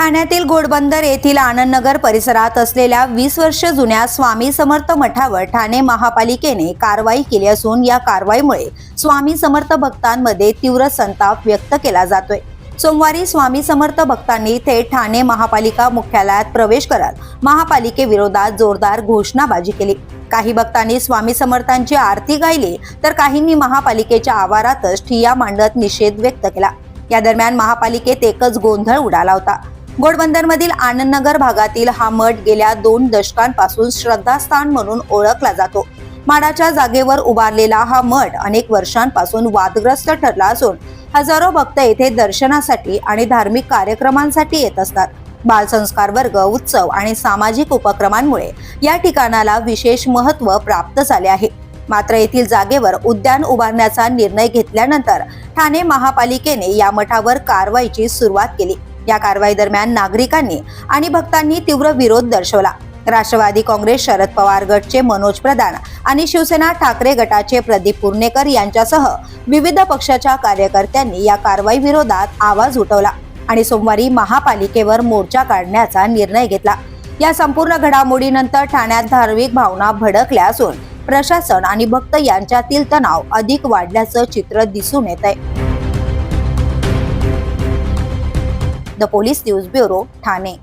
ठाण्यातील घोडबंदर येथील आनंदनगर परिसरात असलेल्या वीस वर्ष जुन्या स्वामी समर्थ मठावर ठाणे महापालिकेने कारवाई केली असून या कारवाईमुळे स्वामी समर्थ भक्तांमध्ये तीव्र संताप व्यक्त केला जातोय. सोमवारी स्वामी समर्थ भक्तांनी थेट ठाणे महापालिका मुख्यालयात प्रवेश करत महापालिकेविरोधात जोरदार घोषणाबाजी केली. काही भक्तांनी स्वामी समर्थांची आरती गायली तर काहींनी महापालिकेच्या आवारातच ठिय्या मांडत निषेध व्यक्त केला. या दरम्यान महापालिकेत एकच गोंधळ उडाला होता. घोडबंदरमधील आनंदनगर भागातील हा मठ गेल्या दोन दशकांपासून श्रद्धास्थान म्हणून ओळखला जातो. माडाच्या जागेवर उभारलेला हा मठ अनेक वर्षांपासून वादग्रस्त ठरला असून हजारो भक्त येथे दर्शनासाठी आणि धार्मिक कार्यक्रमांसाठी येत असतात. बालसंस्कार वर्ग उत्सव आणि सामाजिक उपक्रमांमुळे या ठिकाणाला विशेष महत्त्व प्राप्त झाले आहे. मात्र येथील जागेवर उद्यान उभारण्याचा निर्णय घेतल्यानंतर ठाणे महापालिकेने या मठावर कारवाईची सुरुवात केली. या कारवाई दरम्यान नागरिकांनी आणि भक्तांनी तीव्र विरोध दर्शवला. राष्ट्रवादी काँग्रेस शरद पवार गटचे मनोज प्रधान आणि शिवसेना ठाकरे गटाचे प्रदीप पुर्णेकर यांच्यासह विविध पक्षाच्या कार्यकर्त्यांनी या कारवाई विरोधात आवाज उठवला आणि सोमवारी महापालिकेवर मोर्चा काढण्याचा निर्णय घेतला. या संपूर्ण घडामोडीनंतर ठाण्यात धार्मिक भावना भडकल्या असून प्रशासन आणि भक्त यांच्यातील तणाव अधिक वाढल्याचं चित्र दिसून येत आहे the police news bureau Thane.